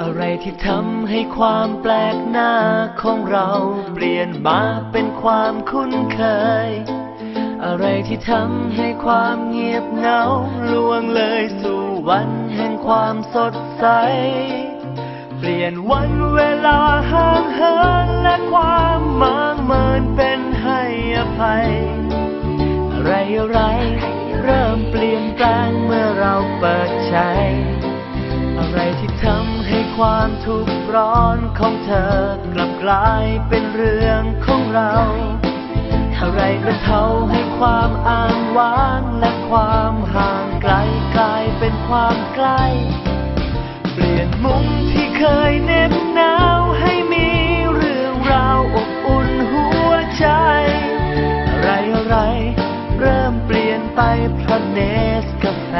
อะไรที่ทำให้ความแปลกหน้าของเราเปลี่ยนมาเป็นความคุ้นเคย อะไรที่ทำให้ความเงียบเหงาล่วงเลยสู่วันแห่งความสดใส เปลี่ยนวันเวลาห่างเหินและความมางเมินเป็นให้อภัย อะไรอะไรเริ่มเปลี่ยนแปลงเมื่อเราเปิดใจ อะไรที่ทำ ความทุกข์ร้อนของเธอกลับกลายเป็นเรื่องของเราเท่าไรก็เท่าให้ความอ้างว้างและความห่างไกลกลายเป็นความใกล้เปลี่ยนมุมที่เคยเน็บหนาวให้มีเรื่องราวอบอุ่นหัวใจ อะไรอะไรเริ่มเปลี่ยนไปเพราะเนสกาแฟ